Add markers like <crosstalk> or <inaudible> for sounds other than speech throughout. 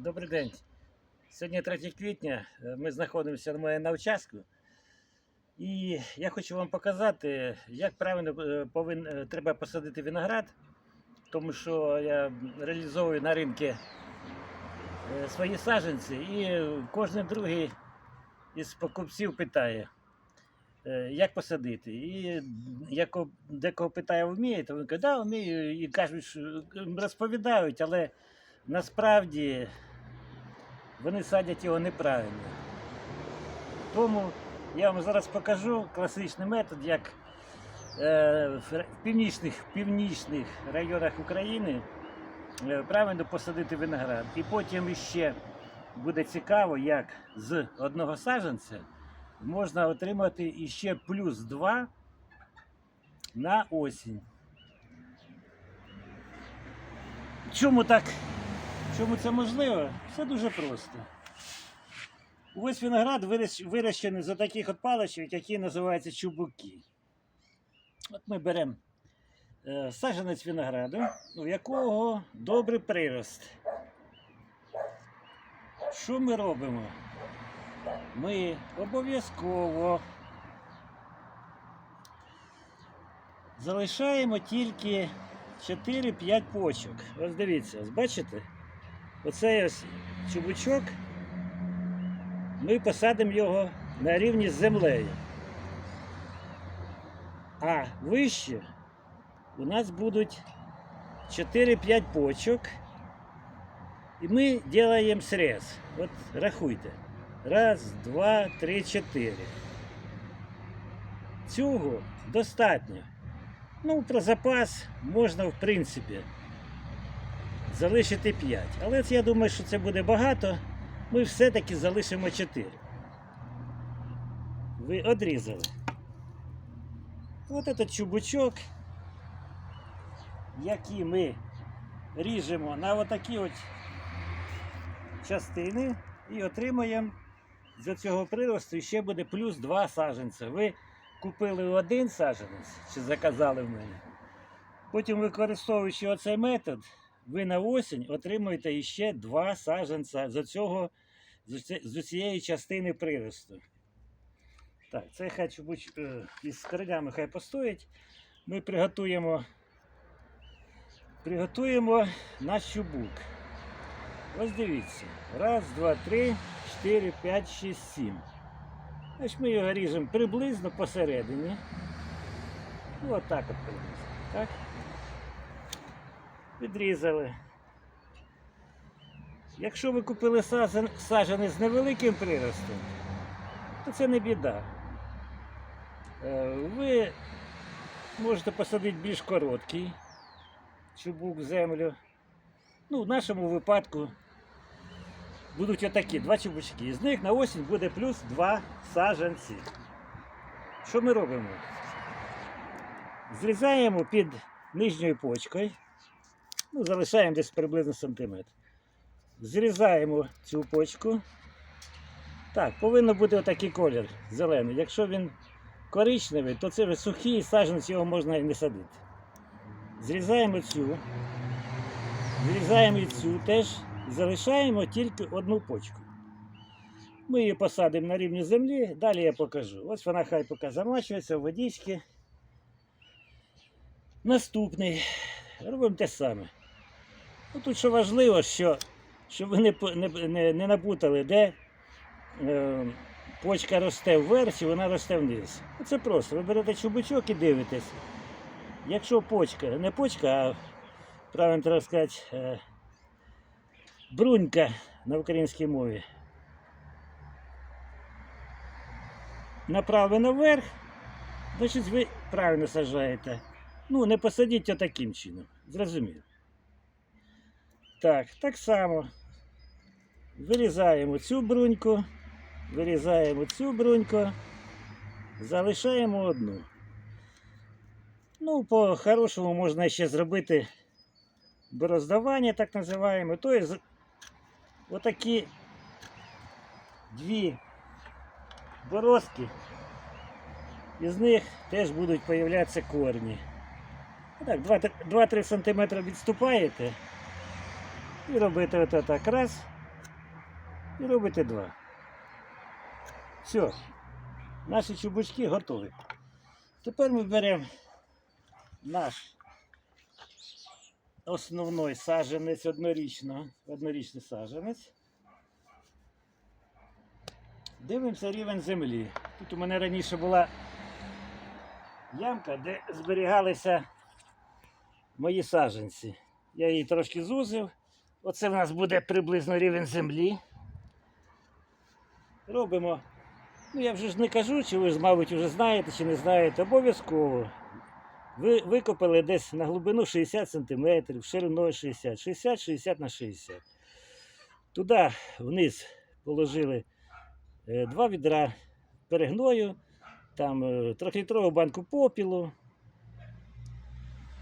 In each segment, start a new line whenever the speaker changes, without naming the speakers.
Добрий день. Сьогодні 3 квітня. е, Ми знаходимося на моєму участку. І я хочу вам показати, як правильно е, повин, е, треба посадити виноград, тому що я реалізовую на ринку свої саджанці, і кожен другий із покупців питає, як посадити. І як декого питає, вміє, то він каже, да, вмію, і кажуть, що розповідають, але насправді вони садять його неправильно. Тому я вам зараз покажу класичний метод, як е, в північних, північних районах України е, правильно посадити виноград. І потім іще буде цікаво, як з одного саджанця можна отримати іще плюс 2 на осінь. Чому так? Чому це можливо? Все дуже просто. Ось виноград вирощений з таких от паличок, які називаються чубуки. От ми беремо е, саджанець винограду, у якого добрий прирост. Що ми робимо? Ми обов'язково залишаємо тільки 4-5 почок. Ось дивіться, ось бачите? Оцей ось чубучок. Ми посадимо його на рівні з землею. А вище у нас будуть 4-5 почок. І ми робимо срез. От рахуйте. Раз, два, три, чотири. Цього достатньо. Ну, про запас можна, в принципі, залишити 5. Але я думаю, що це буде багато. Ми все-таки залишимо 4. Ви одрізали. От этот чубучок, який ми ріжемо на отакі от частини і отримаємо з цього приросту ще буде плюс 2 саджанця. Ви купили один саджанець, чи заказали в мене. Потім, використовуючи оцей метод, ви на осінь отримуєте іще два саджанця з цього з цієї частини приросту. Так, це хай чубуч е, із коренями хай постоїть. Ми приготуємо, приготуємо наш чубук. Ось дивіться. Раз, два, три, чотири, п'ять, шість, сім. Значить, ми його ріжемо приблизно посередині. Ну, отак от приблизно. Так? Відрізали. Якщо ви купили саджанець з невеликим приростом, то це не біда. Е, Ви можете посадити більш короткий чубук землю. Ну, в нашому випадку будуть отакі два чубучки. З них на осінь буде плюс два саджанці. Що ми робимо? Зрізаємо під нижньою почкою. Ну, залишаємо десь приблизно сантиметр. Зрізаємо цю почку. Так, повинен бути отакий колір зелений. Якщо він коричневий, то це вже сухий саджанець його можна і не садити. Зрізаємо цю. Зрізаємо і цю теж. Залишаємо тільки одну почку. Ми її посадимо на рівні землі, далі я покажу. Ось вона хай поки замачується в водички. Наступний. Робимо те саме. Ну, тут що важливо, що, щоб ви не, не, не, напутали, де е, почка росте вверх і вона росте вниз. Це просто. Ви берете чубучок і дивитесь. Якщо почка, не почка, а правильно треба сказати, е, брунька на українській мові. Направлена вверх, значить ви правильно сажаєте. Ну, не посадіть отаким чином. Зрозуміло. Так, так само. Вирізаємо цю бруньку, вирізаємо цю бруньку, залишаємо одну. Ну, по-хорошому можна ще зробити бороздавання, так називаємо. Тобто, отакі дві борозки, із них теж будуть появлятися корні. Так, 2-3 см відступаєте і робите от так раз, І робите два. Все. Наші чубучки готові. Тепер ми беремо наш основний саджанець однорічно, однорічний саджанець. Дивимося рівень землі. Тут у мене раніше була ямка, де зберігалися мої саджанці. Я її трошки зузив. Оце в нас буде приблизно рівень землі. Робимо. Ну, я вже ж не кажу, чи ви, ж, мабуть, вже знаєте, чи не знаєте. Обов'язково. Ви викопали десь на глибину 60 см, шириною 60, 60-60 на 60. Туди вниз положили е, два відра перегною, там е, трьохлітрову банку попілу,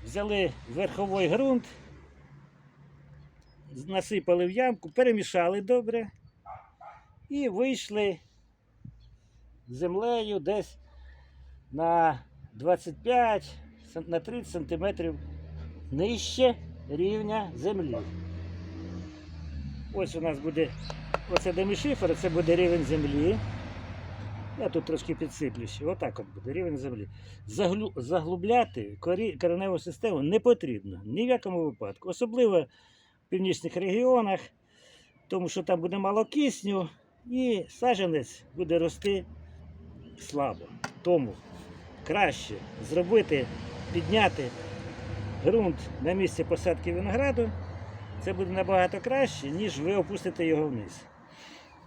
взяли верховий ґрунт, насипали в ямку, перемішали добре і вийшли землею десь на 25 на 30 сантиметрів нижче рівня землі. Ось у нас буде оце демішифер, це буде рівень землі. Я тут трошки підсиплю ще. Отак от буде рівень землі. Заглубляти кореневу систему не потрібно ні в якому випадку. Особливо північних регіонах, тому що там буде мало кисню і саджанець буде рости слабо. Тому краще зробити, підняти ґрунт на місці посадки винограду. Це буде набагато краще, ніж ви опустите його вниз.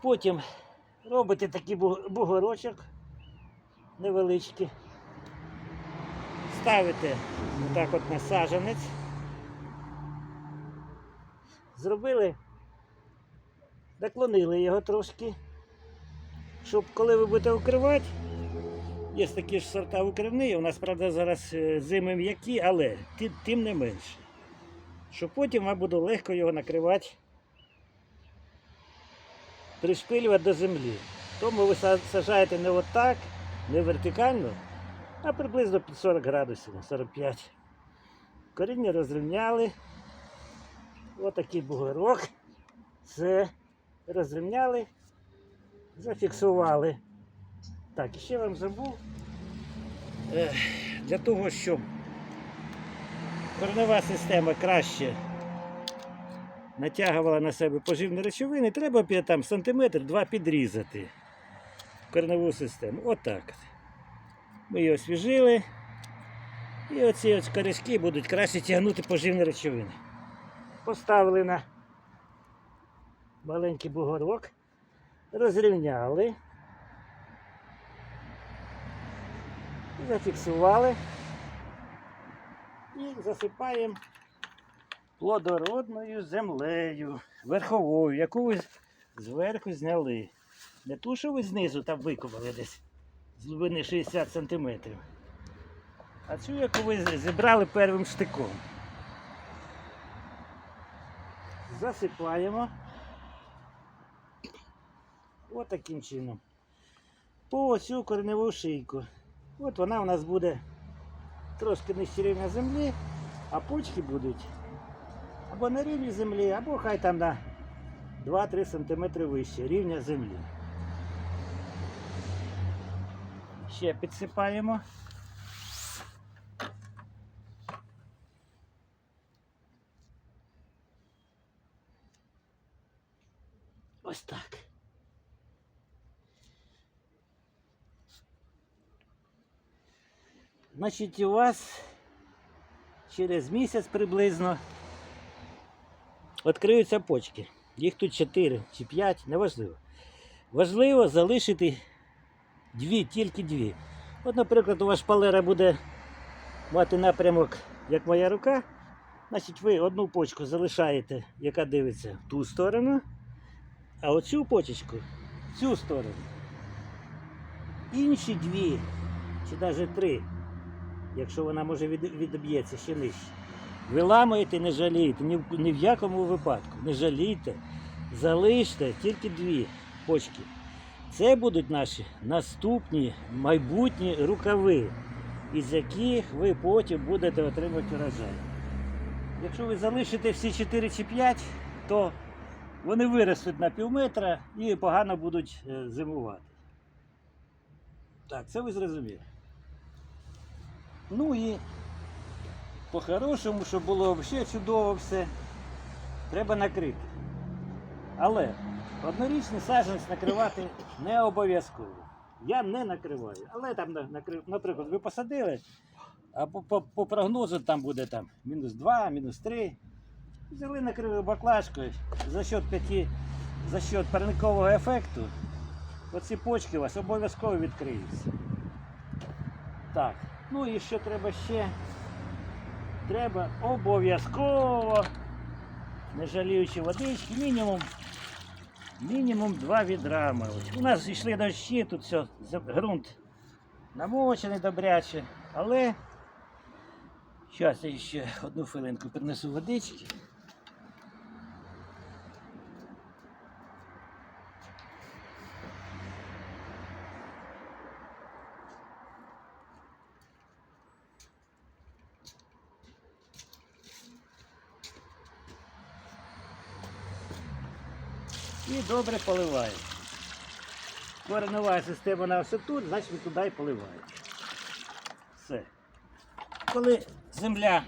Потім робите такий бугорочок невеличкий. Ставите отак от на сажанець. Зробили, наклонили його трошки, щоб коли ви будете укривати, є такі ж сорта укривні, у нас, правда, зараз е, зими м'які, але тим не менше. Щоб потім вам буде легко його накривати, пришпилювати до землі. Тому ви са- саджаєте не отак, не вертикально, а приблизно під 40 градусів, 45. Коріння розрівняли. Отакий бугорок. Це розрівняли, зафіксували. Так, ще вам забув. Для того, щоб коренева система краще натягувала на себе поживні речовини, треба там сантиметр два підрізати кореневу систему. Отак. Ми її освіжили. І оці ось будуть краще тягнути поживні речовини. Поставили на маленький бугорок, розрівняли. Зафіксували і засипаємо плодородною землею, верховою, яку ви зверху зняли. Не ту, що ви знизу там викопали десь з глибини 60 см, а цю, яку ви зібрали первим штиком. Засипаємо. Ось таким чином. По цю кореневу шийку. От вона у нас буде трошки нижче рівня землі, а почки будуть або на рівні землі, або хай там на 2-3 см вище рівня землі. Ще підсипаємо. Ось так. Значить, у вас через місяць приблизно відкриються почки. Їх тут 4 чи 5, неважливо. Важливо залишити дві, тільки дві. От, наприклад, у вас шпалера буде мати напрямок, як моя рука. Значить, ви одну почку залишаєте, яка дивиться в ту сторону, а оцю почечку в цю сторону. Інші дві, чи навіть три, якщо вона може від, відоб'ється ще нижче. Ви ламаєте, не жалійте, ні в, ні в якому випадку. Не жалійте, залиште тільки дві почки. Це будуть наші наступні майбутні рукави, із яких ви потім будете отримувати урожай. Якщо ви залишите всі 4 чи 5, то вони виростуть на пів метра і погано будуть е, зимувати. Так, це ви зрозуміли. Ну і по-хорошому, щоб було взагалі чудово все, треба накрити. Але однорічний саджанець накривати не обов'язково. Я не накриваю. Але там, наприклад, ви посадили, а по, по, по прогнозу там буде там мінус 2, мінус 3. Взяли накрили баклажкою за счет п'яти, за счет парникового ефекту. Оці почки у вас обов'язково відкриються. Так, ну і що треба ще? Треба обов'язково, не жаліючи водички, мінімум, мінімум два відра мабуть. У нас йшли дощі, тут все, ґрунт намочений добряче, але зараз я ще одну хвилинку принесу водички. І добре поливаю. Коренова система на все тут, значить ми туди і поливаємо. Все. Коли земля,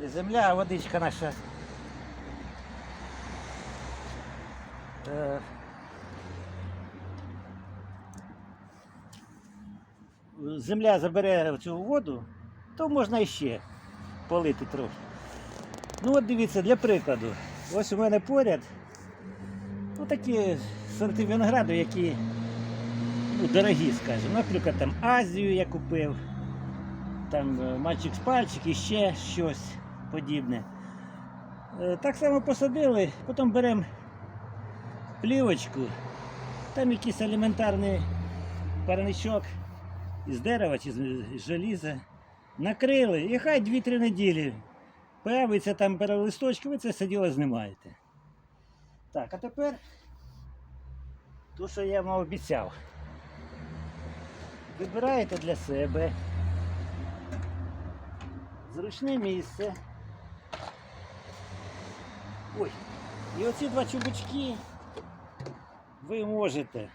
не земля, а водичка наша. Е, земля забере цю воду, то можна іще полити трохи. Ну от дивіться, для прикладу, ось у мене поряд ну, такі сорти винограду, які ну, дорогі, скажімо. Наприклад, там Азію я купив, там е, мальчик з пальчик і ще щось подібне. Е, Так само посадили, потім беремо плівочку, там якийсь елементарний парничок із дерева чи з желіза. Накрили і хай 2-3 неділі. Появиться там перелисточки, ви це все діло знімаєте. Так, а тепер то, що я вам обіцяв. Вибираєте для себе зручне місце. Ой, і оці два чубочки ви можете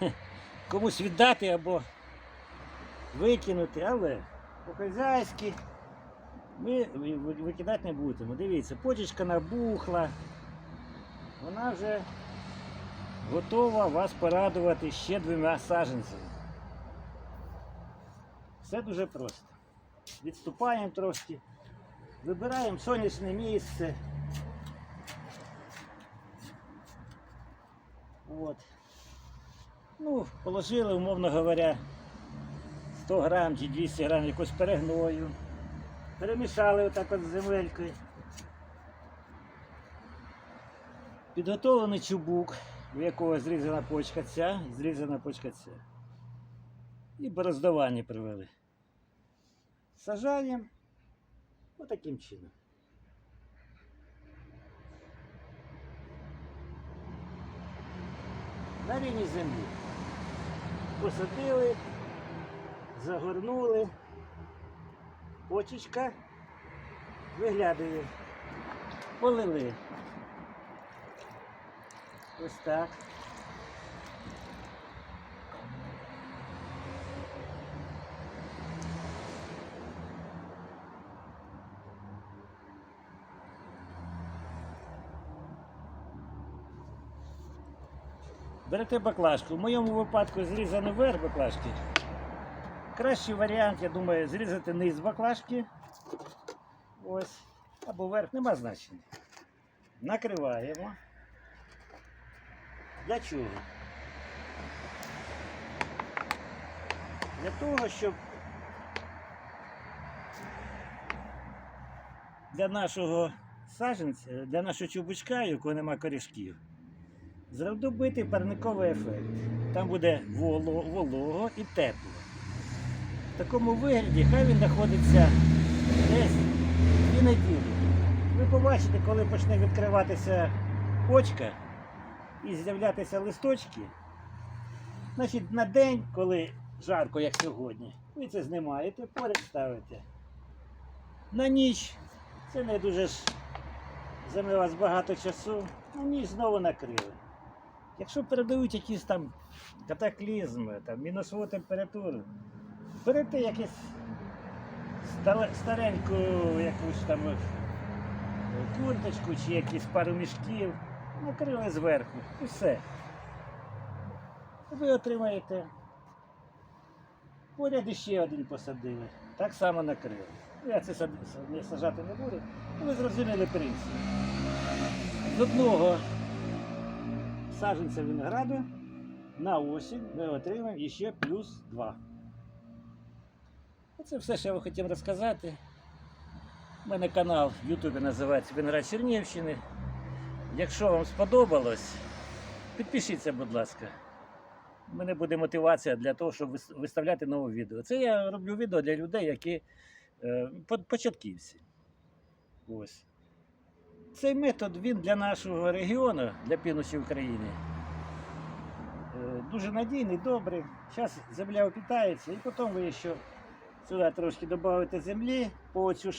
<laughs> комусь віддати або викинути, але по-хазяйськи ми ви- ви- викидати не будемо. Дивіться, почечка набухла. Вона вже готова вас порадувати ще двома саджанцями. Все дуже просто. Відступаємо трошки, вибираємо сонячне місце. От. Ну, положили, умовно говоря, 100 грам чи 200 грам якось перегною. Перемішали отак от з земелькою. Підготовлений чубук, у якого зрізана почка ця зрізана почка ця. І бороздування привели. Сажаємо отаким чином. На рівні землі. Посадили, загорнули, почечка виглядає. Полили. Ось так. Берете баклажку. В моєму випадку зрізано верх баклажки. Кращий варіант, я думаю, зрізати низ баклажки. Ось. Або верх, нема значення. Накриваємо. Для чого? Для того, щоб для нашого саджанця, для нашого чубучка, якого нема корішків, зробити парниковий ефект. Там буде воло, волого і тепло. В такому вигляді хай він знаходиться десь дві неділі. Ви побачите, коли почне відкриватися почка і з'являтися листочки, значить на день, коли жарко, як сьогодні, ви це знімаєте, поряд ставите. На ніч це не дуже ж займе вас багато часу, ну ні, знову накрили. Якщо передають якісь там катаклізми, там, мінусову температуру, берете якесь стареньку якусь там е, курточку чи якісь пару мішків, накрили зверху і все. Ви отримаєте. Поряд іще один посадили. Так само накрили. Ну, Я це сажати не буду. Ну, Ви зрозуміли принцип. З одного саджанця винограду на осінь ми отримаємо ще плюс два. Оце все, що я вам хотів розказати. У мене канал в Ютубі називається Виноград Чернівщини. Якщо вам сподобалось, підпишіться, будь ласка. У мене буде мотивація для того, щоб виставляти нове відео. Це я роблю відео для людей, які е, початківці. Ось. Цей метод він для нашого регіону, для півночі України. е, Дуже надійний, добрий. Зараз земля опітається, і потім ви ще сюди трошки додаєте землі по цю